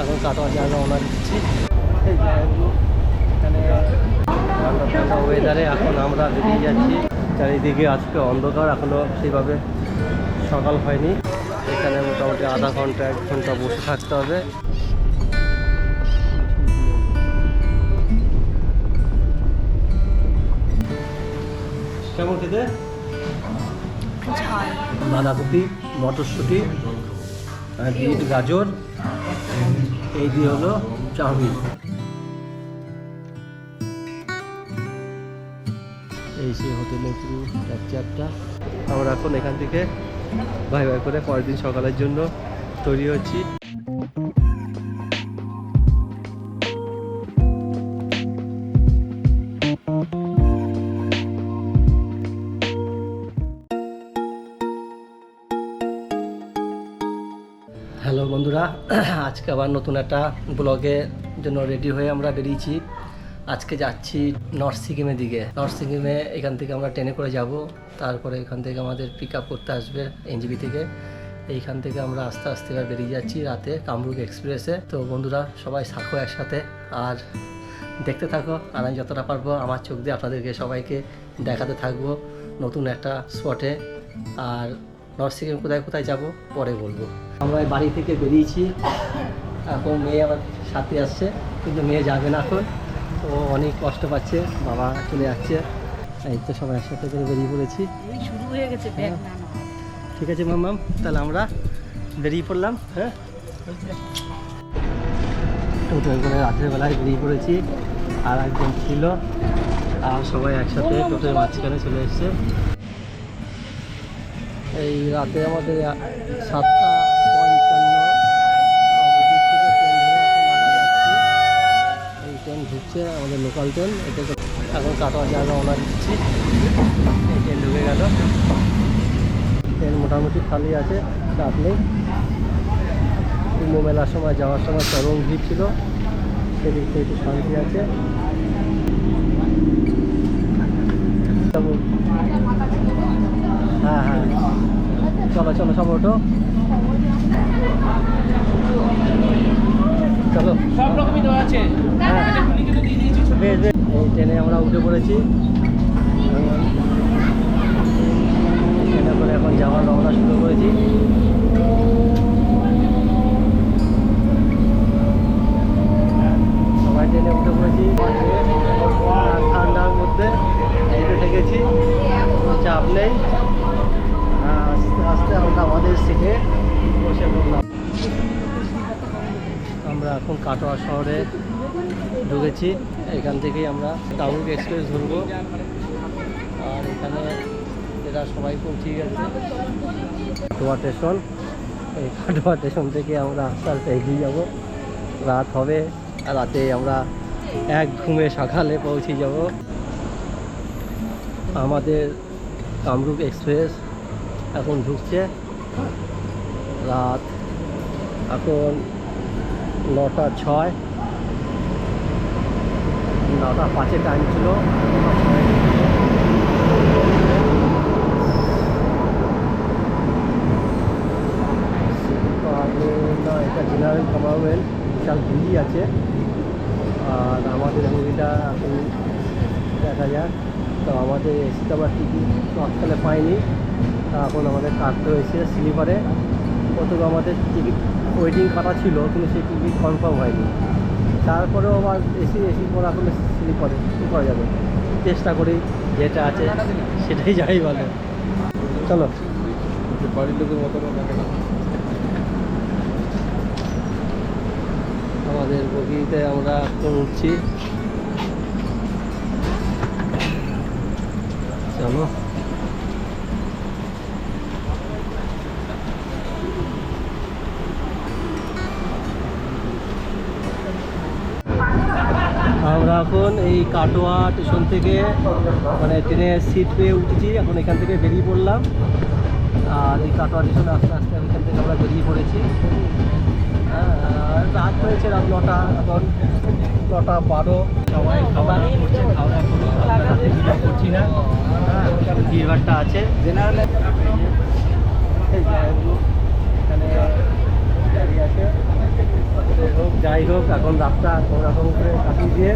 এখন কাটোয়া যাওয়া রওনা দিচ্ছি। এই জায়গাগুলো এখানে ঠান্ডা ঠান্ডা ওয়েদারে এখন আমরা বেরিয়ে যাচ্ছি। চারিদিকে আজকে অন্ধকার এখনও সেইভাবে সকাল হয়নি। এখানে মোটামুটি আধা ঘণ্টা এক ঘণ্টা বসে থাকতে হবে। কেমন খেতে বাঁধাকপি মটরশুঁটি আর বিট গাজর। এই দিয়ে হলো চাউমিন। এই সেই হোটেলের পুরো চারটা আমরা এখন এখান থেকে ভাই ভাই করে পরের দিন সকালের জন্য তৈরি হচ্ছি। হ্যালো বন্ধুরা, আজকে আবার নতুন একটা ব্লগের জন্য রেডি হয়ে আমরা বেরিয়েছি। আজকে যাচ্ছি নর্থ সিকিমের দিকে। নর্থ সিকিমে এখান থেকে আমরা ট্রেনে করে যাব, তারপরে এখান থেকে আমাদের পিক আপ করতে আসবে এনজিবি থেকে। এইখান থেকে আমরা আস্তে আস্তে এবার বেরিয়ে যাচ্ছি রাতে কামরুক এক্সপ্রেসে তো বন্ধুরা, সবাই থাকো একসাথে, আর দেখতে থাকো, আর আমি যতটা পারব আমার চোখ দিয়ে আপনাদেরকে সবাইকে দেখাতে থাকব নতুন একটা স্পটে আর নর্থ সিকিম কোথায় কোথায় যাব? পরে বলব। আমরা বাড়ি থেকে বেরিয়েছি। এখন মেয়ে আমার সাথে আসছে কিন্তু মেয়ে যাবে না এখন। ও অনেক কষ্ট পাচ্ছে বাবা চলে যাচ্ছে। এই তো সবাই একসাথে করে বেরিয়ে পড়েছি। শুরু হয়ে গেছে ঠিক আছে মাম্মাম তাহলে আমরা বেরিয়ে পড়লাম হ্যাঁ? টোটোয় করে রাতের বেলায় বেরিয়ে পড়েছি। আর একজন ছিল আর সবাই একসাথে টোটোর মাঝখানে চলে এসছে। এই রাতে আমাদের সাতটা পঞ্চান্ন। ট্রেন এই ট্রেন ঢুকছে, আমাদের লোকাল ট্রেন। এটা তো- এখন কাটোয়া যাওয়া রওনা দিচ্ছি। এই ট্রেন ঢুকে গেল। ট্রেন মোটামুটি খালি আছে, চাপ নেই। কুম্ভ মেলার সময় যাওয়ার সময় চরম ভিড় ছিল। সেদিক থেকে একটু শান্তি আছে। হ্যাঁ হ্যাঁ। চলো চলো সব ওঠো। চলো। সব রকমই দেওয়া আছে। হ্যাঁ বেশ বেশ। এই ট্রেনে আমরা উঠে পড়েছি। ট্রেনে করে এখন যাওয়ার রওনা শুরু করেছি। কাটোয়া শহরে ঢুকেছি। এখান থেকেই আমরা কামরুক এক্সপ্রেস ধরবো। আর এখানে এরা সবাই পৌঁছে গেছে। কাটোয়া স্টেশন। এই কাটোয়া স্টেশন থেকে আমরা আস্তে আস্তে এগিয়ে যাব। রাত হবে। আর রাতে আমরা এক ঘুমে সকালে পৌঁছে যাব। আমাদের কামরুক এক্সপ্রেস এখন ঢুকছে। রাত এখন নটা ছয়। নটা পাঁচে টাইম ছিল। না, এটা জেনারেল কমার্টমেন্ট বিশাল ভিড়ই আছে। আর আমাদের মুভিটা এখন দেখা যাক। তো আমাদের এসি তো আমরা টিকিট তৎকালে পাইনি। তা এখন আমাদের কাটতে হয়েছে স্লিপারে কতগুলো আমাদের টিকিট ওয়েটিং কাটা ছিল, কিন্তু সেই টিকিট কনফার্ম হয়নি। তারপরেও আবার এসি এসি পর এখন স্লিপারে কী করা যাবে? চেষ্টা করি, যেটা আছে সেটাই যাই বলে। চলো। বাড়ির লোকের মতো না। আমাদের বগিতে আমরা এখন উঠছি। চলো। এখন এই কাটোয়া স্টেশন থেকে মানে ট্রেনের সিট পেয়ে উঠেছি। এখন এখান থেকে বেরিয়ে পড়লাম। আর এই কাটোয়া স্টেশনে আস্তে আস্তে এখান থেকে আমরা বেরিয়ে পড়েছি। হ্যাঁ, রাত হয়েছে রাত নটা। এখন নটা বারো। সবাই খাওয়া করছে খাওয়া রাতে করছি না। হ্যাঁ ভিড়ভাড়টা আছে। জেনারেল এখানে আছে। হোক, যাই হোক, এখন রাতটা কোনোরকম করে কাটিয়ে দিয়ে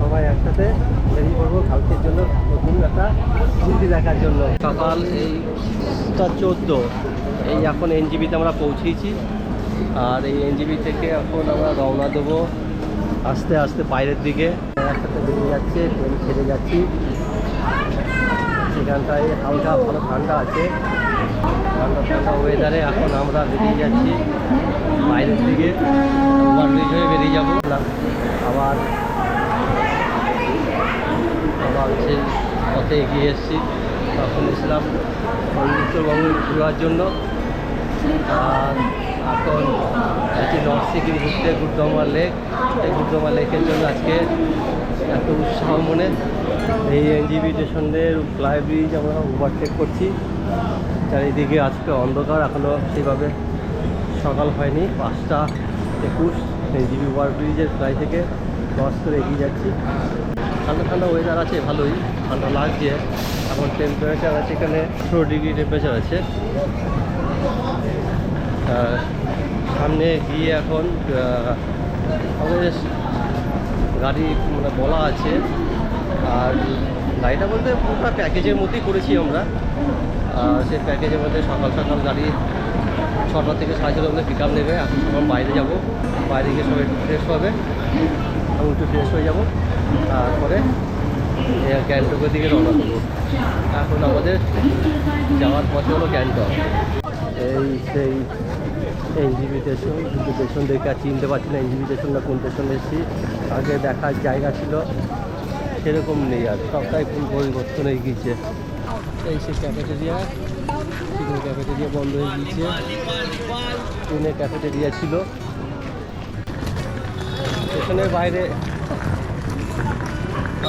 সবাই একসাথে বেরিয়ে পড়ব কালকের জন্য নতুন একটা ছুটি দেখার জন্য। সকাল এইটা চোদ্দ। এই এখন এনজিবিতে আমরা পৌঁছেছি। আর এই এনজিবি থেকে এখন আমরা রওনা দেবো আস্তে আস্তে বাইরের দিকে। একসাথে বেরিয়ে যাচ্ছে, ট্রেন ছেড়ে যাচ্ছি। সেখানটায় হালকা ভালো ঠান্ডা আছে। ঠান্ডা ঠান্ডা ওয়েদারে এখন আমরা বেরিয়ে যাচ্ছি বাইরের দিকে। আবার আবার সেই পথে এগিয়ে এসেছি তখন এসেছিলাম ওই উত্তরবঙ্গে ঘোরার জন্য। আর এখন যাচ্ছি নর্থ সিকিম ঘুরতে গুরদমা লেক এই গুরদমা লেকের জন্য আজকে এত উৎসাহ মনে এই এনজিবি স্টেশনের ফ্লাই ব্রিজ আমরা ওভারটেক করছি, চারিদিকে আজকে অন্ধকার এখনও সেইভাবে সকাল হয়নি, পাঁচটা একুশ। এনজিবি ওভার ব্রিজের ফ্লাই থেকে ক্রস করে এগিয়ে যাচ্ছি। ঠান্ডা ঠান্ডা ওয়েদার আছে, ভালোই। ঠান্ডা লাগছে। এখন টেম্পারেচার আছে এখানে আঠেরো ডিগ্রি টেম্পারেচার আছে। সামনে গিয়ে এখন গাড়ি মানে বলা আছে। আর গাড়িটা বলতে পুরোটা প্যাকেজের মধ্যেই করেছি আমরা। সেই প্যাকেজের মধ্যে সকাল সকাল গাড়ি ছটা থেকে সাড়ে মধ্যে পিক আপ নেবে। এখন সকাল বাইরে যাব। বাইরে গিয়ে সবাই ফ্রেশ হবে। আমি একটু ফ্রেশ হয়ে যাব। তারপরে গ্যাংটকের দিকে রওনা দেবো। এখন আমাদের যাওয়ার পথে হলো গ্যাংটক। এই সেই এনজিবি স্টেশন কিন্তু স্টেশন দেখে আর চিনতে পারছি না এনজিবি স্টেশন না কোন স্টেশনে এসেছি। আগে দেখার জায়গা ছিল, সেরকম নেই আর। সবটাই পরিবর্তন হয়ে গিয়েছে। এই সেই ক্যাফেটেরিয়া চিকেন ক্যাফেটেরিয়া বন্ধ হয়ে গিয়েছে। ট্রেনের ক্যাফেটেরিয়া ছিল। স্টেশনের বাইরে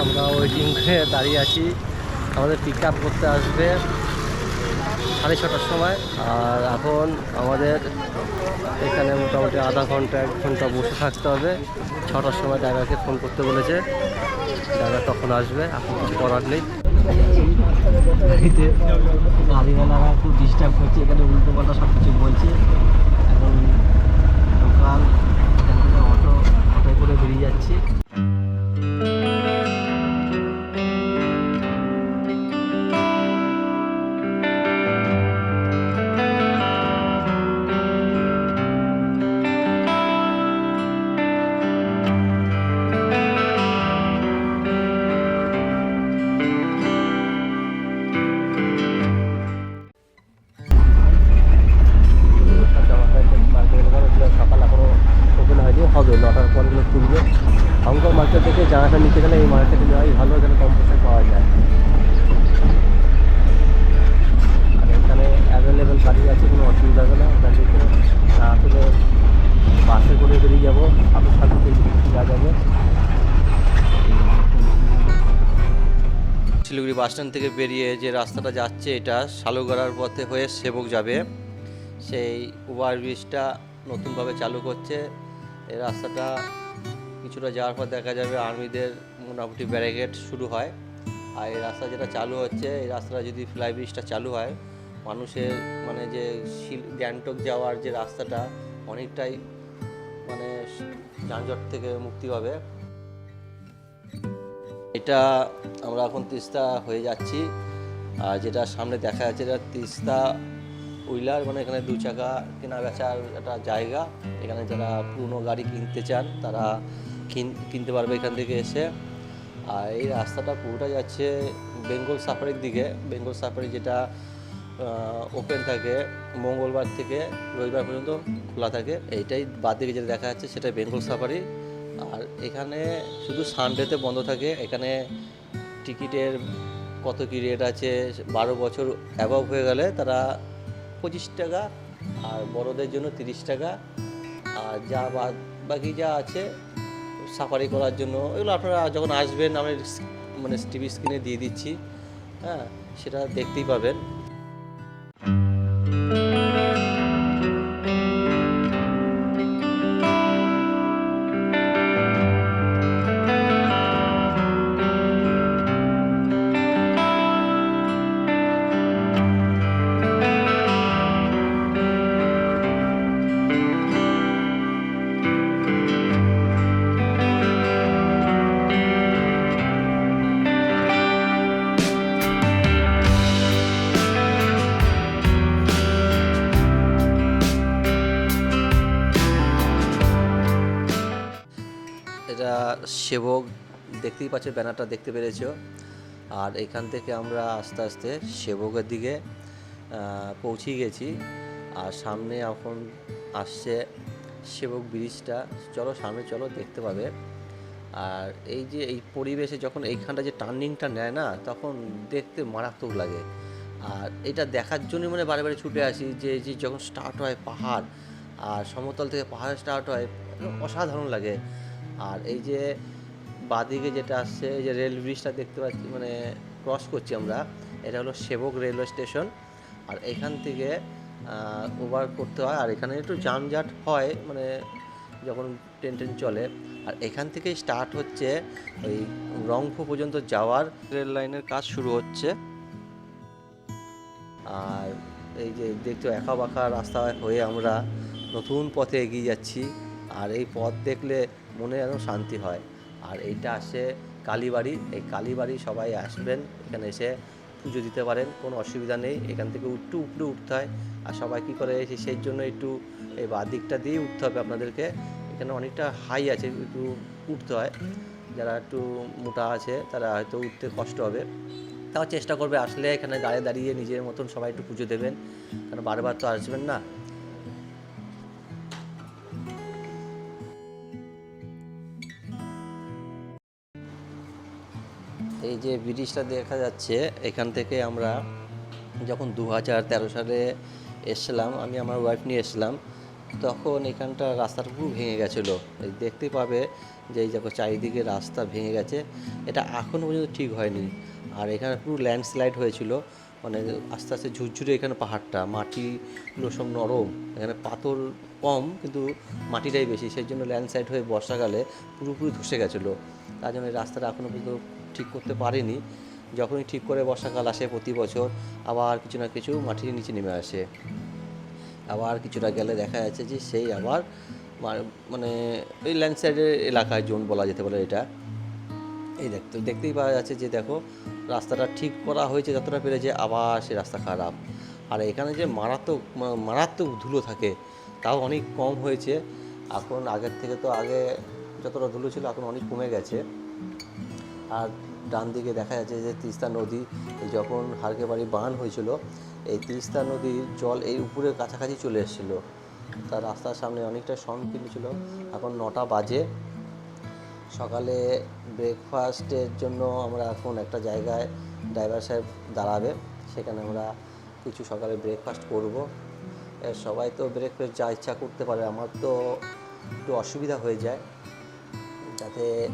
আমরা ওয়েটিং করে দাঁড়িয়ে আছি। আমাদের পিক আপ করতে আসবে সাড়ে ছটার সময়। আর এখন আমাদের এখানে মোটামুটি আধা ঘণ্টা, এক ঘণ্টা বসে থাকতে হবে। ছটার সময় ড্রাইভারকে ফোন করতে বলেছে। ড্রাইভার তখন আসবে, এখন কিছু করার নেই। গাড়িতে গাড়িওয়ালারা খুব ডিস্টার্ব করছে, এখানে উল্টো পাল্টা সব কিছু বলছে এখন লোকাল অটো অটো করে বেরিয়ে যাচ্ছি। বেরিয়ে যাব আপনার সাথে যা যাবে। শিলিগুড়ি বাস স্ট্যান্ড থেকে বেরিয়ে যে রাস্তাটা যাচ্ছে, এটা শালুগড়ার পথে হয়ে সেবক যাবে। সেই ওভার ব্রিজটা নতুনভাবে চালু করছে। এই রাস্তাটা কিছুটা যাওয়ার পর দেখা যাবে আর্মিদের মোটামুটি ব্যারিকেড শুরু হয়। আর এই রাস্তা যেটা চালু হচ্ছে, এই রাস্তাটা যদি ফ্লাই ব্রিজটা চালু হয়, মানুষের মানে যে শিল- গ্যাংটক যাওয়ার যে রাস্তাটা, অনেকটাই মানে যানজট থেকে মুক্তি পাবে। এটা আমরা এখন তিস্তা হয়ে যাচ্ছি। আর যেটা সামনে দেখা যাচ্ছে, এটা তিস্তা উইলার মানে এখানে দু চাকা কেনা বেচার একটা জায়গা। এখানে যারা পুরনো গাড়ি কিনতে চান, তারা কিন- কিনতে পারবে এখান থেকে এসে। আর এই রাস্তাটা পুরোটা যাচ্ছে বেঙ্গল সাফারির দিকে। বেঙ্গল সাফারি যেটা ওপেন থাকে, মঙ্গলবার থেকে রবিবার পর্যন্ত খোলা থাকে। এইটাই বাদ দিকে যেটা দেখা যাচ্ছে, সেটা বেঙ্গল সাফারি আর এখানে শুধু সানডেতে বন্ধ থাকে। এখানে টিকিটের কত কী রেট আছে, বারো বছর অ্যাভাব হয়ে গেলে তারা পঁচিশ টাকা, আর বড়দের জন্য তিরিশ টাকা। আর যা বাদ বাকি যা আছে সাফারি করার জন্য, এগুলো আপনারা যখন আসবেন, আমি মানে টিভি স্ক্রিনে দিয়ে দিচ্ছি। হ্যাঁ সেটা দেখতেই পাবেন। সেবক দেখতেই পাচ্ছ, ব্যানারটা দেখতে পেরেছ। আর এখান থেকে আমরা আস্তে আস্তে সেবকের দিকে পৌঁছে গেছি। আর সামনে এখন আসছে সেবক ব্রিজটা। চলো সামনে, চলো দেখতে পাবে। আর এই যে এই পরিবেশে যখন এইখানটা যে টার্নিংটা নেয় না, তখন দেখতে মারাত্মক লাগে। আর এটা দেখার জন্য মানে বারে বারে ছুটে আসি যে যে যখন স্টার্ট হয় পাহাড়, আর সমতল থেকে পাহাড় স্টার্ট হয়, অসাধারণ লাগে। আর এই যে বাদিকে যেটা আসছে, এই যে রেল ব্রিজটা দেখতে পাচ্ছি মানে ক্রস করছি আমরা, এটা হলো সেবক রেলওয়ে স্টেশন আর এখান থেকে ওভার করতে হয়, আর এখানে একটু জামজাট হয় মানে যখন ট্রেন ট্রেন চলে। আর এখান থেকেই স্টার্ট হচ্ছে, ওই রংপুর পর্যন্ত যাওয়ার রেল লাইনের কাজ শুরু হচ্ছে। আর এই যে দেখছ একা বাঁকা রাস্তা হয়ে আমরা নতুন পথে এগিয়ে যাচ্ছি। আর এই পথ দেখলে মনে যেন শান্তি হয়। আর এইটা আসে কালীবাড়ি, এই কালীবাড়ি সবাই আসবেন, এখানে এসে পুজো দিতে পারেন, কোনো অসুবিধা নেই, এখান থেকে একটু উপরে উঠতে হয়। আর সবাই কী করে, সেই জন্য একটু এই বাঁ দিকটা দিয়ে উঠতে হবে আপনাদেরকে। এখানে অনেকটা হাই আছে, একটু উঠতে হয়। যারা একটু মোটা আছে, তারা হয়তো উঠতে কষ্ট হবে। তাও চেষ্টা করবে, আসলে এখানে দাঁড়িয়ে দাঁড়িয়ে নিজের মতন সবাই একটু পুজো দেবেন। কারণ বারবার তো আসবেন না। যে ব্রিজটা দেখা যাচ্ছে, এখান থেকে আমরা যখন দু হাজার তেরো সালে এসছিলাম, আমি আমার ওয়াইফ নিয়ে এসেছিলাম, তখন এখানটা রাস্তাটা পুরো ভেঙে গেছিল। দেখতে পাবে যে এই দেখো চারিদিকে রাস্তা ভেঙে গেছে। এটা এখনও পর্যন্ত ঠিক হয়নি। আর এখানে পুরো ল্যান্ডস্লাইড হয়েছিল। মানে আস্তে আস্তে ঝুরঝুরে এখানে পাহাড়টা মাটিগুলো সব নরম। এখানে পাথর কম, কিন্তু মাটিটাই বেশি। সেই জন্য ল্যান্ডস্লাইড হয়ে বর্ষাকালে পুরোপুরি ধসে গেছিল। তার জন্য রাস্তাটা এখনও পর্যন্ত ঠিক করতে পারেনি। যখনই ঠিক করে বর্ষাকাল আসে প্রতি বছর, আবার কিছু না কিছু মাটির নিচে নেমে আসে। আবার কিছুটা গেলে দেখা যাচ্ছে যে সেই আবার মানে ওই ল্যান্ডসাইডের এলাকায় জোন বলা যেতে পারে এটা। এই দেখতে দেখতেই পাওয়া যাচ্ছে যে দেখো, রাস্তাটা ঠিক করা হয়েছে যতটা পেরেছে, আবার সে রাস্তা খারাপ। আর এখানে যে মারাত্মক মারাত্মক ধুলো থাকে, তাও অনেক কম হয়েছে। এখন আগের থেকে তো আগে যতটা ধুলো ছিল, এখন অনেক কমে গেছে। আর ডান দিকে দেখা যাচ্ছে যে তিস্তা নদী যখন হারকেবাড়ি বান হয়েছিল, এই তিস্তা নদীর জল এই উপরে কাছাকাছি চলে এসেছিল। তার রাস্তার সামনে অনেকটা সংকীর্ণ ছিল। এখন নটা বাজে। সকালে ব্রেকফাস্টের জন্য আমরা এখন একটা জায়গায় ড্রাইভার সাহেব দাঁড়াবে। সেখানে আমরা কিছু সকালে ব্রেকফাস্ট করব। সবাই তো ব্রেকফাস্ট যা ইচ্ছা করতে পারে। আমার তো একটু অসুবিধা হয়ে যায়। যাতে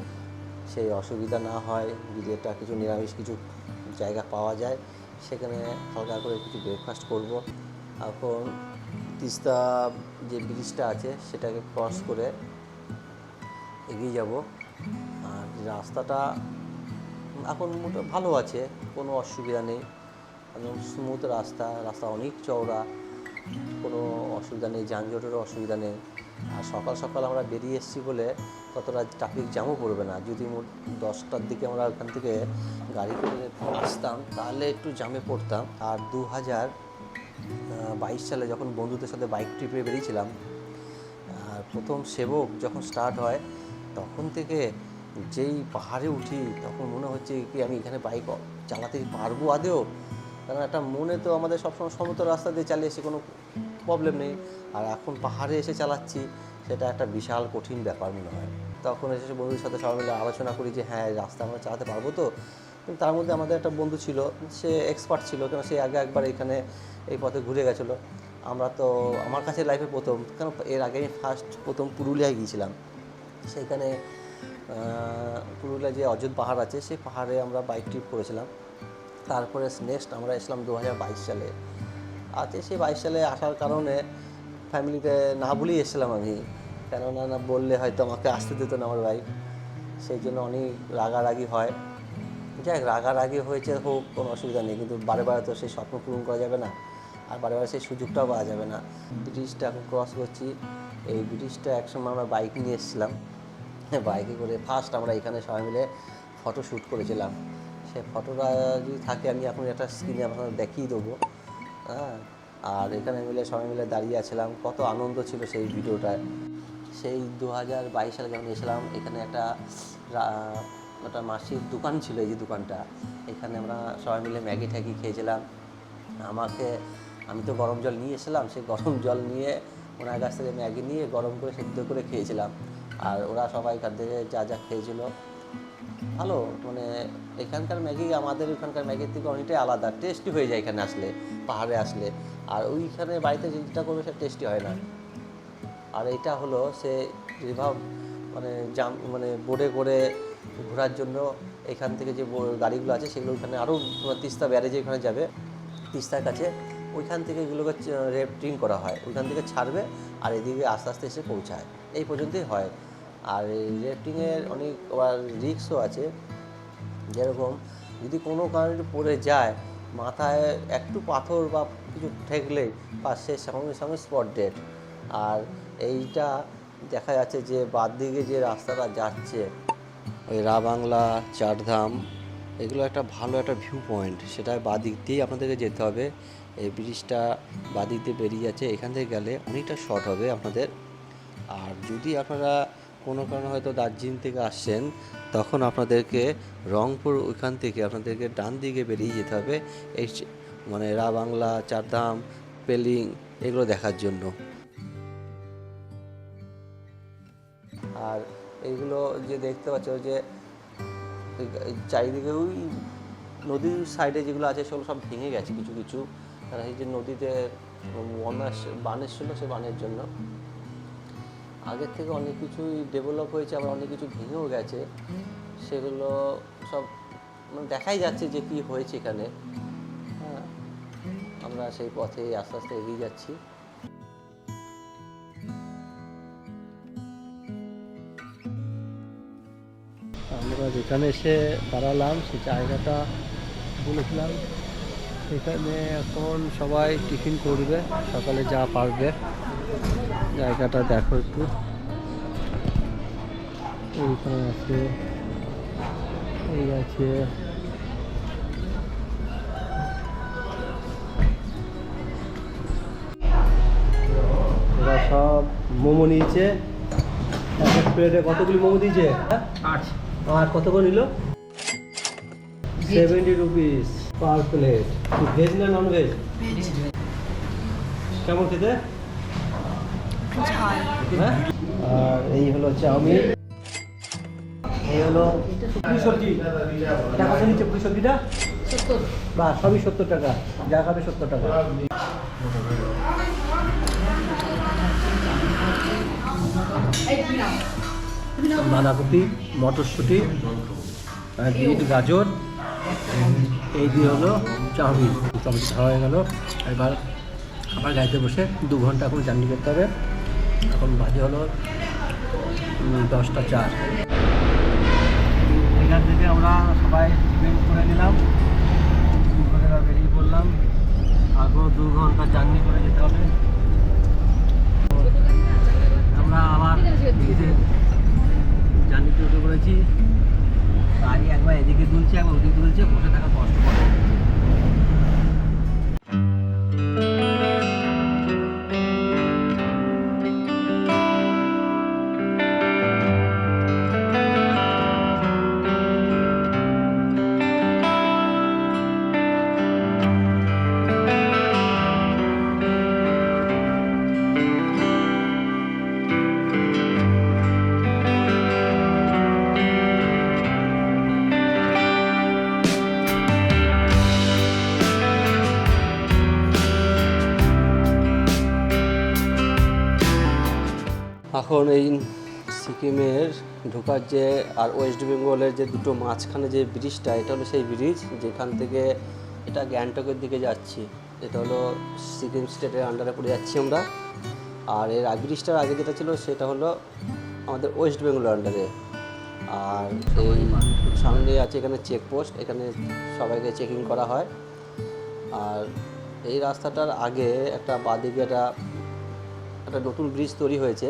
সেই অসুবিধা না হয়, যদি একটা কিছু নিরামিষ কিছু জায়গা পাওয়া যায়, সেখানে হালকা করে কিছু ব্রেকফাস্ট করব। এখন তিস্তা যে ব্রিজটা আছে, সেটাকে ক্রস করে এগিয়ে যাব। আর রাস্তাটা এখন মোটা ভালো আছে, কোনো অসুবিধা নেই। একদম স্মুথ রাস্তা রাস্তা অনেক চওড়া, কোনো অসুবিধা নেই, যানজটেরও অসুবিধা নেই। আর সকাল সকাল আমরা বেরিয়ে এসেছি বলে ততটা ট্রাফিক জ্যামও পড়বে না। যদি মোট দশটার দিকে আমরা ওখান থেকে গাড়ি করে আসতাম, তাহলে একটু জ্যামে পড়তাম। আর দু হাজার বাইশ সালে যখন বন্ধুদের সাথে বাইক ট্রিপে বেরিয়েছিলাম, আর প্রথম সেবক যখন স্টার্ট হয়, তখন থেকে যেই পাহাড়ে উঠি, তখন মনে হচ্ছে কি আমি এখানে বাইক চালাতে পারব আদেও কারণ একটা মনে তো আমাদের সবসময় সমতল রাস্তা দিয়ে চালিয়ে এসে কোনো প্রবলেম নেই। আর এখন পাহাড়ে এসে চালাচ্ছি, সেটা একটা বিশাল কঠিন ব্যাপার মনে হয়। তখন এসে বন্ধুদের সাথে সবাই মিলে আলোচনা করি যে হ্যাঁ রাস্তা আমরা চালাতে পারব তো। কিন্তু তার মধ্যে আমাদের একটা বন্ধু ছিল সে এক্সপার্ট ছিল কেন সে আগে একবার এখানে এই পথে ঘুরে গেছিল। আমরা তো আমার কাছে লাইফে প্রথম কেন এর আগে আমি ফার্স্ট প্রথম পুরুলিয়ায় গিয়েছিলাম। সেইখানে আহ, পুরুলিয়া যে অযোধ পাহাড় আছে সেই পাহাড়ে আমরা বাইক ট্রিপ করেছিলাম। তারপরে নেক্সট আমরা এসলাম দু হাজার বাইশ সালে। আছে সেই বাইশ সালে আসার কারণে ফ্যামিলিতে না বলেই এসেছিলাম আমি। কেননা না বললে হয়তো আমাকে আসতে দিত না আমার বাইক সেই জন্য অনেক রাগারাগি হয়। যাই রাগারাগি হয়েছে হোক, কোনো অসুবিধা নেই। কিন্তু বারে বারে তো সেই স্বপ্ন পূরণ করা যাবে না। আর বারে বারে সেই সুযোগটাও পাওয়া যাবে না। ব্রিজটা এখন ক্রস করছি। এই ব্রিজটা একসময় আমরা বাইক নিয়ে এসেছিলাম। বাইকে করে ফার্স্ট আমরা এখানে সবাই মিলে ফটো শ্যুট করেছিলাম। সে ফটোটা যদি থাকে, আমি এখন একটা স্ক্রিনে আপনাদের দেখিয়ে দেবো। হ্যাঁ আর এখানে মিলে সবাই মিলে দাঁড়িয়ে আছিলাম। কত আনন্দ ছিল সেই ভিডিওটায় সেই দু হাজার বাইশ সালে যখন এসেছিলাম এখানে একটা একটা মাসির দোকান ছিল এই যে দোকানটা। এখানে আমরা সবাই মিলে ম্যাগি ট্যাগি খেয়েছিলাম। আমাকে, আমি তো গরম জল নিয়ে এসেছিলাম, সেই গরম জল নিয়ে ওনার কাছ থেকে ম্যাগি নিয়ে গরম করে সেদ্ধ করে খেয়েছিলাম। আর ওরা সবাই এখান থেকে যা যা খেয়েছিল। ভালো মানে এখানকার ম্যাগি আমাদের ওখানকার ম্যাগির থেকে অনেকটাই আলাদা। টেস্টি হয়ে যায় এখানে আসলে, পাহাড়ে আসলে। আর ওইখানে বাড়িতে যেটা করবে সেটা টেস্টি হয় না। আর এটা হলো সে রিভার মানে জাম মানে বোর্ডে করে ঘোরার জন্য এখান থেকে যে গাড়িগুলো আছে সেগুলো ওখানে আরও তিস্তা ব্যারেজে ওখানে যাবে। তিস্তার কাছে ওইখান থেকে এগুলোকে রেফটিং করা হয়। ওইখান থেকে ছাড়বে আর এদিকে আস্তে আস্তে এসে পৌঁছায়। এই পর্যন্তই হয়। আর এই রেফটিংয়ের অনেক আবার রিক্সও আছে। যেরকম যদি কোনো কারণে পড়ে যায়, মাথায় একটু পাথর বা কিছু ঠেকলেই বা সে সঙ্গে সঙ্গে স্পট ডেট আর এইটা দেখা যাচ্ছে যে বাদ দিকে যে রাস্তাটা যাচ্ছে, ওই রা বাংলা, চারধাম, এগুলো একটা ভালো একটা ভিউ পয়েন্ট সেটা বাদিক দিয়েই আপনাদেরকে যেতে হবে। এই ব্রিজটা বাদিক দিয়ে বেরিয়ে যাচ্ছে, এখান থেকে গেলে অনেকটা শর্ট হবে আপনাদের। আর যদি আপনারা কোনো কারণে হয়তো দার্জিলিং থেকে আসছেন, তখন আপনাদেরকে রংপুর ওইখান থেকে আপনাদেরকে ডান দিকে বেরিয়ে যেতে হবে। এই মানে রা বাংলা, চারধাম, পেলিং, এগুলো দেখার জন্য। আর এইগুলো যে দেখতে পাচ্ছ যে, চারিদিকে ওই নদীর সাইডে যেগুলো আছে সেগুলো সব ভেঙে গেছে কিছু কিছু। আর এই যে নদীতে বন্যা বান এসেছিল সে বানের জন্য। আগের থেকে অনেক কিছুই ডেভেলপ হয়েছে, আবার অনেক কিছু ভেঙেও গেছে। সেগুলো সব মানে দেখাই যাচ্ছে যে কি হয়েছে এখানে। হ্যাঁ আমরা সেই পথে আস্তে আস্তে এগিয়ে যাচ্ছি। আমরা যেখানে এসে দাঁড়ালাম, সেই জায়গাটা বলেছিলাম। সেখানে এখন সবাই টিফিন করবে, সকালে যা পারবে। জায়গাটা দেখো একটু। এইখানে আছে, এই আছে। সব মোমো নিয়েছে। প্লেটে কতগুলি মোমো দিয়েছে? আর কত করে নিল? Seventy rupees per plate veg না নন ভেজ কেমন খেতে? হ্যাঁ? আর এই হলো চাউমিন। এই হলো পুরি সবজি। টাকা কত নিচ্ছে পুরি সবজিটা? বা সবই সত্তর টাকা। যা খাবে সত্তর টাকা। বাঁধাকপি, মটরশুঁটি বিট, গাজর, এই দিয়ে হলো চাউমিন। চাউমিন খাওয়া হয়ে গেল। এবার আবার গাড়িতে বসে দু ঘণ্টা এখন জার্নি করতে হবে। এখন বাজে হলো দশটা চার। এখান থেকে আমরা সবাই টিফিন করে নিলাম। করে বেরিয়ে পড়লাম। আরও দু ঘণ্টা জার্নি করে যেতে হবে। আমরা আবার জার্নিতে উঠে পড়েছি গাড়ি একবার এদিকে দুলছে একবার ওদিকে দুলছে বসে থাকা কষ্ট এখন এই সিকিমের ঢোকার যে আর ওয়েস্ট বেঙ্গলের যে দুটো মাঝখানে যে ব্রিজটা, এটা হলো সেই ব্রিজ যেখান থেকে এটা গ্যাংটকের দিকে যাচ্ছি। এটা হলো সিকিম স্টেটের আন্ডারে পড়ে যাচ্ছি আমরা। আর এর ব্রিজটার আগে যেটা ছিল সেটা হলো আমাদের ওয়েস্ট বেঙ্গলের আন্ডারে আর এই সামনে আছে এখানে চেকপোস্ট এখানে সবাইকে চেকিং করা হয়। আর এই রাস্তাটার আগে একটা বাদিকে একটা একটা নতুন ব্রিজ তৈরি হয়েছে।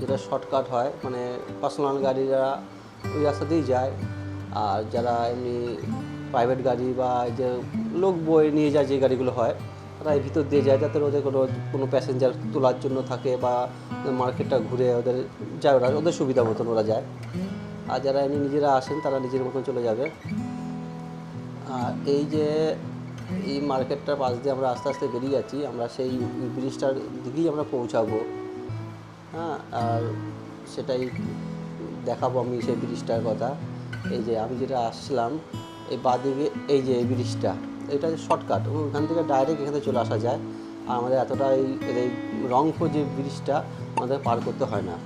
যেটা শর্টকাট হয় মানে পার্সোনাল গাড়িরা ওই রাস্তা দিয়েই যায়, আর যারা এমনি প্রাইভেট গাড়ি বা যে লোক বয়ে নিয়ে যায় যে গাড়িগুলো হয়, তারা এই ভিতর দিয়ে যায়, যাতে ওদের কোনো কোনো প্যাসেঞ্জার তোলার জন্য থাকে বা মার্কেটটা ঘুরে ওদের যায় ওরা, ওদের সুবিধা মতন ওরা যায়। আর যারা এমনি নিজেরা আসেন, তারা নিজের মতন চলে যাবে। আর এই যে এই মার্কেটটার পাশ দিয়ে আমরা আস্তে আস্তে বেরিয়ে যাচ্ছি, আমরা সেই ব্রিজটার দিকেই আমরা পৌঁছাবো। হ্যাঁ আর সেটাই দেখাবো আমি সেই ব্রিজটার কথা। এই যে আমি যেটা আসলাম এই বাদিকে এই যে এই ব্রিজটা, এটা শর্টকাট ওখান থেকে ডাইরেক্ট এখানে চলে আসা যায়। আর আমাদের এতটা এই রংপুর যে ব্রিজটা, আমাদের পার করতে হয় না।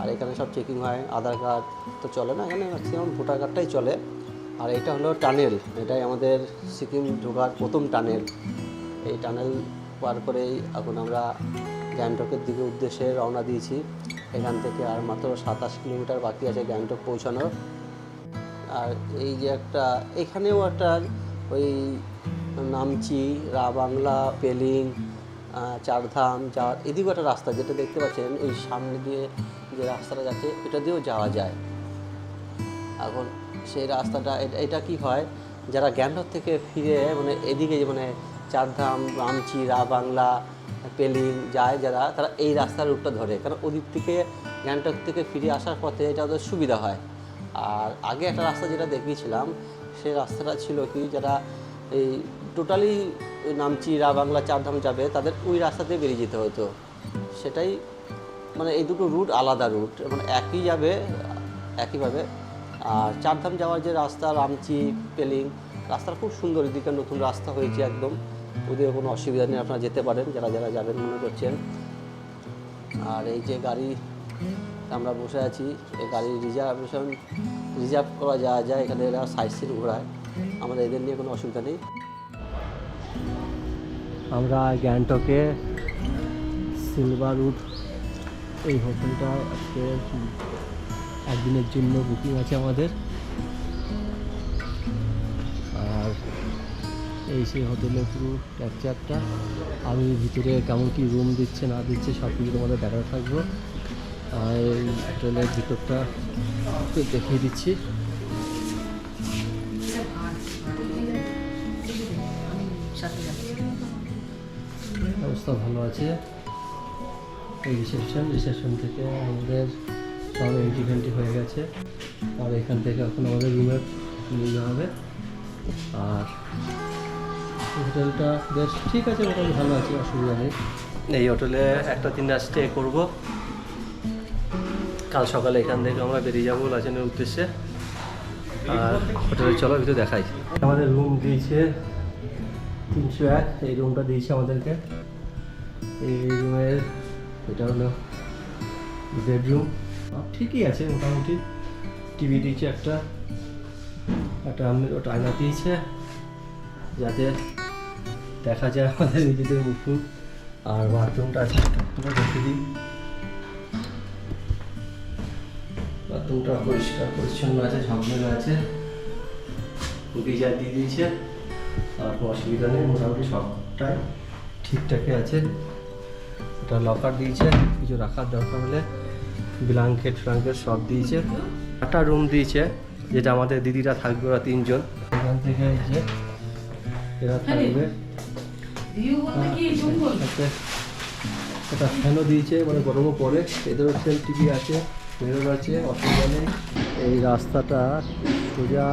আর এখানে সব চেকিং হয়, আধার কার্ড তো চলে না, এখানে ম্যাক্সিমাম ভোটার কার্ডটাই চলে। আর এটা হলো টানেল, এটাই আমাদের সিকিম ঢোকার প্রথম টানেল। এই টানেল পার করেই এখন আমরা গ্যাংটকের দিকে উদ্দেশ্যে রওনা দিয়েছি। এখান থেকে আর মাত্র সাতাশ কিলোমিটার বাকি আছে গ্যাংটক পৌঁছানোর। আর এই যে একটা, এখানেও একটা ওই নামচি রা বাংলা পেলিং চারধাম যাওয়ার এদিকেও একটা রাস্তা, যেটা দেখতে পাচ্ছেন ওই সামনে দিয়ে যে রাস্তাটা যাচ্ছে, এটা দিয়েও যাওয়া যায়। এখন সেই রাস্তাটা, এটা- কি হয়, যারা গ্যাংটক থেকে ফিরে মানে এদিকে মানে চারধাম, রামচি, রা বাংলা পেলিং যায় যারা, তারা এই রাস্তার রুটটা ধরে। কারণ ওদিক থেকে, গ্যাংটক থেকে ফিরে আসার পথে এটা ওদের সুবিধা হয়। আর আগে একটা রাস্তা যেটা দেখিয়েছিলাম সেই রাস্তাটা ছিল কি, যারা এই টোটালি নামচি, রা বাংলা, চারধাম যাবে, তাদের ওই রাস্তাতে বেরিয়ে যেতে হতো। সেটাই মানে এই দুটো রুট আলাদা রুট মানে একই যাবে, একইভাবে। আর চারধাম যাওয়ার যে রাস্তা, রামচি পেলিং রাস্তাটা খুব সুন্দর, এদিকে নতুন রাস্তা হয়েছে একদম। ওদের কোনো অসুবিধা নেই, আপনারা যেতে পারেন, যারা যারা যাবেন মনে করছেন। আর এই যে গাড়ি, আমরা বসে আছি, এই গাড়ি রিজার্ভেশন রিজার্ভ করা যাওয়া যায় এখানে এরা সাইড সিট ঘোরায়, আমাদের এদের নিয়ে কোনো অসুবিধা নেই। আমরা গ্যাংটকে সিলভার উড এই হোটেলটা আজকে একদিনের জন্য বুকিং আছে আমাদের। এই সেই হোটেলের পুরো ক্যাপচারটা আমি ভিতরে কেমন কি রুম দিচ্ছে, না দিচ্ছে, সব কিছু তোমাদের দেখাতে থাকব। আর এই হোটেলের ভিতরটা দেখিয়ে দিচ্ছি। অবস্থা ভালো আছে। এই রিসেপশন রিসেপশন থেকে আমাদের সব এন্ট্রি ফেন্ট্রি হয়ে গেছে। আর এখান থেকে এখন আমাদের রুমে নিয়ে হবে। আর হোটেলটা বেশ ঠিক আছে, মোটামুটি ভালো আছে, অসুবিধা নেই। এই হোটেলে একটা দিন স্টে করব। কাল সকালে এখান থেকে আমরা বেরিয়ে যাব লাচেনের উদ্দেশ্যে। আর হোটেলে চলো ভিতরে দেখাই। আমাদের রুম দিয়েছে তিনশো এক, এই রুমটা দিয়েছে আমাদেরকে। এই রুমের এটা হলো বেডরুম ঠিকই আছে, মোটামুটি। টিভি দিয়েছে একটা। একটা ওটা আয়না দিয়েছে। যাতে দেখা যায় আমাদের নিজেদের মুখ আর বাথরুমটা আছে। আমরা দেখে দিই। বাথরুমটা পরিষ্কার পরিচ্ছন্ন আছে ঝকঝকে আছে। গিজার দিয়ে দিয়েছে। আর কোনো অসুবিধা নেই মোটামুটি সবটাই ঠিকঠাকই আছে। এটা লকার দিয়েছে কিছু রাখার দরকার হলে। ব্ল্যাঙ্কেট ফ্ল্যাঙ্কেট সব দিয়েছে। একটা রুম দিয়েছে যেটা আমাদের দিদিরা থাকবে ওরা তিনজন। এখান থেকে এই যে এরা থাকবে। একটা ফ্যানও দিয়েছে মানে গরমও পড়ে। এদেরও সেম টিভি আছে মেরর আছে অসুবিধা নেই। এই রাস্তাটা সোজা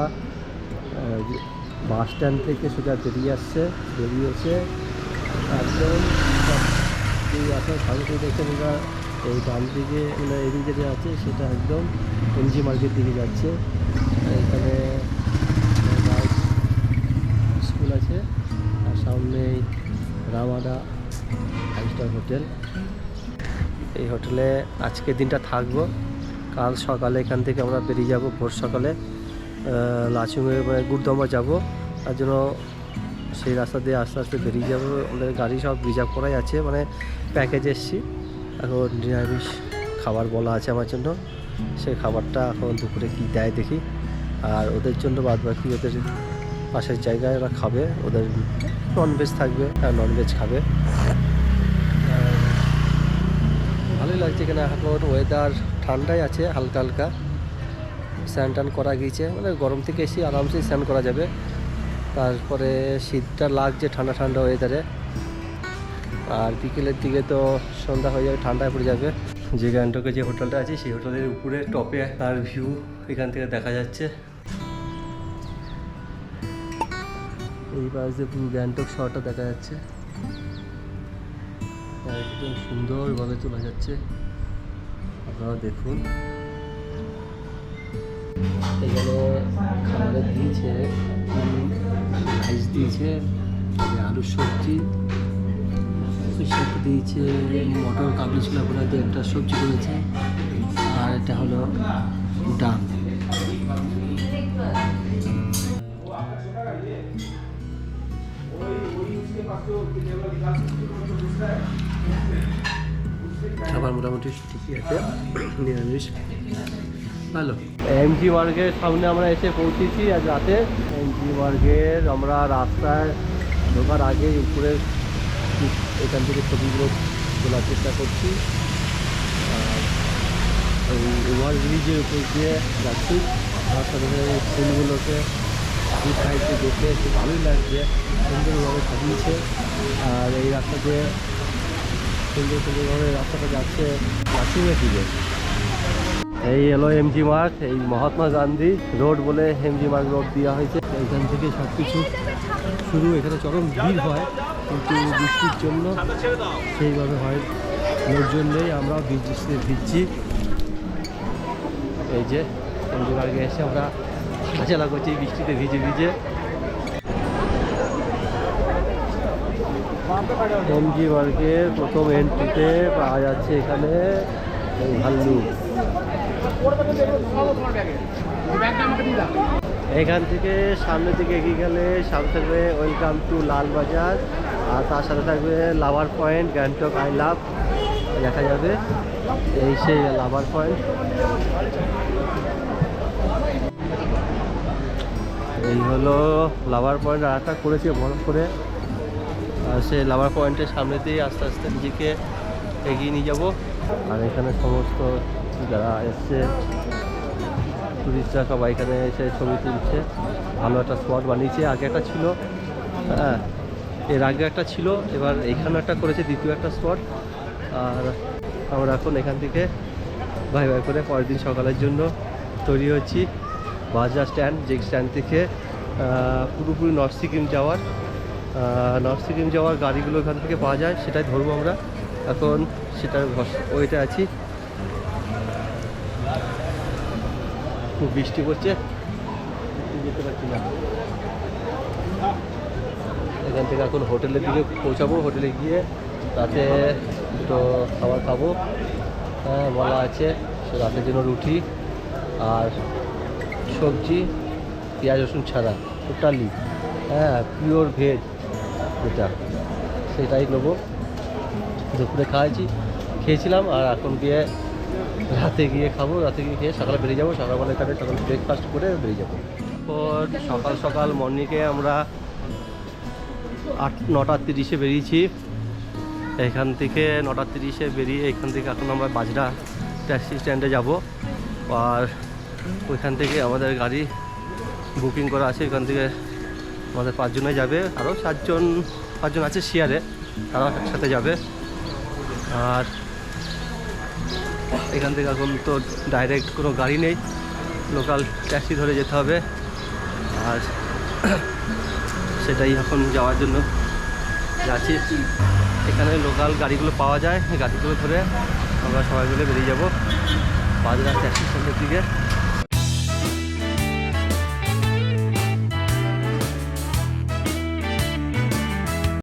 বাস স্ট্যান্ড থেকে সোজা বেরিয়ে আসছে বেরিয়েছে। একদম আপনার সামনে দেখছেন ওরা এই ডান দিকে মানে এদিকে যে আছে সেটা একদম এমজি মার্কেট দিকে যাচ্ছে। এখানে রামাডা ফাইভ স্টার হোটেল। এই হোটেলে আজকের দিনটা থাকব। কাল সকালে এখান থেকে আমরা বেরিয়ে যাব ভোর সকালে। লাচুংয়ে মানে গুরদমা যাব। তার জন্য সেই রাস্তা দিয়ে আস্তে আস্তে বেরিয়ে যাব। আমাদের গাড়ি সব রিজার্ভ করাই আছে। মানে প্যাকেজ এসছি। এখন নিরামিষ খাবার বলা আছে আমার জন্য। সেই খাবারটা এখন দুপুরে কী দেয় দেখি। আর ওদের জন্য বাদ বাকি ওদের পাশের জায়গায় ওরা খাবে, ওদের ননভেজ থাকবে, আর ননভেজ খাবে। ভালোই লাগছে এখানে এখন ওয়েদার ঠান্ডাই আছে হালকা হালকা। স্নান টান করা গিয়েছে মানে গরম থেকে এসে আরামসে স্নান করা যাবে। তারপরে শীতটা লাগছে ঠান্ডা ঠান্ডা ওয়েদারে আর বিকেলের দিকে তো সন্ধ্যা হয়ে যাবে, ঠান্ডায় পড়ে যাবে। যে গ্যাংটকে যে হোটেলটা আছে, সেই হোটেলের উপরে টপে তার ভিউ এখান থেকে দেখা যাচ্ছে। এই পাশ দিয়ে পুরো গ্যাংটক শহরটা দেখা যাচ্ছে। একদম সুন্দরভাবে তোলা যাচ্ছে। আপনারা দেখুন। এখানে খাবারে দিয়েছে, রাইস দিয়েছে আলুর সবজি সাথে দিয়েছে, মটর কাবলি ছোলা করে দিয়ে একটা সবজি করেছে, আর এটা হলো ডাম খাবার মোটামুটি ঠিকই আছে। নিরামিষ। ভালো। এমজি মার্গের সামনে আমরা এসে পৌঁছেছি আজ রাতে। এমজি মার্গের আমরা রাস্তায় ঢোকার আগে উপরে এখান থেকে ছবিগুলো তোলার চেষ্টা করছি। আর ওই ওভার ব্রিজের উপর দিয়ে যাচ্ছি। সাথে ফুলগুলোকে দু সাইডে দেখে খুব ভালোই লাগছে, সুন্দরভাবে সাজিয়েছে আর এই রাস্তা দিয়ে সুন্দর সুন্দরভাবে রাস্তাটা যাচ্ছে নাসিমের দিকে এই এলো এমজি মার্গ এই মহাত্মা গান্ধী রোড বলে এমজি মার্গ রোড দেওয়া হয়েছে। এইখান থেকে সব কিছু শুরু, এখানে চরম ভিড় হয়, কিন্তু বৃষ্টির জন্য সেইভাবে হয়, লোকজন নেই আমরা বৃষ্টিতে ভিজছি। এই যে এমজি মার্গে এসে আমরা হাজালা করছি, বৃষ্টিতে ভিজে ভিজে। এমজি মার্গের প্রথম এন্ট্রিতে পাওয়া যাচ্ছে এখানে ভাল্লু। এখান থেকে সামনের দিকে এগিয়ে গেলে সামনে থাকবে ওয়েলকাম টু লালবাজার, আর তার সাথে থাকবে lover point Gangtok I love দেখা যাবে, এই সেই লাভার পয়েন্ট এই হলো লাভার পয়েন্ট আর একটা করেছে বড় করে। আর সেই লাভার পয়েন্টের সামনে দিয়ে আস্তে আস্তে নিজেকে এগিয়ে নিয়ে যাব। আর এখানে সমস্ত যারা এসছে টুরিস্টরা সবাই এখানে এসে ছবি তুলছে। ভালো একটা স্পট বানিয়েছে। আগে একটা ছিল হ্যাঁ এর আগে একটা ছিল, এবার এখানে একটা করেছে দ্বিতীয় একটা স্পট আর আমরা এখন এখান থেকে ভাই ভাই করে পরের দিন সকালের জন্য তৈরি হচ্ছি। বাজার স্ট্যান্ড যে স্ট্যান্ড থেকে পুরোপুরি নর্থ সিকিম যাওয়ার নর্থ সিকিম যাওয়ার গাড়িগুলো এখান থেকে পাওয়া যায়, সেটাই ধরবো আমরা। এখন সেটার ওইটা আছি। খুব বৃষ্টি পড়ছে। যেতে পারছি না। এখান থেকে এখন হোটেলের দিকে পৌঁছাবো। হোটেলে গিয়ে রাতে দুটো খাবার খাব। হ্যাঁ বলা আছে রাতের জন্য রুটি আর সবজি, পেঁয়াজ, রসুন ছাড়া টোটালি হ্যাঁ পিওর ভেজ যেটা, সেটাই নেব। দুপুরে খাওয়াইছি, খেয়েছিলাম, আর এখন গিয়ে রাতে গিয়ে খাব, রাতে গিয়ে খেয়ে সকালে বেরিয়ে যাব সকালবেলা এখানে সকাল ব্রেকফাস্ট করে বেরিয়ে যাব। পর সকাল সকাল মর্নিংয়ে আমরা আট, নটা তিরিশে বেরিয়েছি। এখান থেকে নটা তিরিশে বেরিয়ে এখান থেকে এখন আমরা বাজরা ট্যাক্সি স্ট্যান্ডে যাব। আর ওইখান থেকে আমাদের গাড়ি বুকিং করা আছে এখান থেকে আমাদের পাঁচজনে যাবে। আরও চারজন পাঁচজন আছে শেয়ারে তারাও একসাথে যাবে। আর এখান থেকে এখন তো ডাইরেক্ট কোনো গাড়ি নেই লোকাল ট্যাক্সি ধরে যেতে হবে। আর সেটাই এখন যাওয়ার জন্য যাচ্ছি। এখানে লোকাল গাড়িগুলো পাওয়া যায় গাড়িগুলো ধরে আমরা সবাই মিলে বেরিয়ে যাব। বাজরা ট্যাক্সি স্ট্যান্ডের দিকে।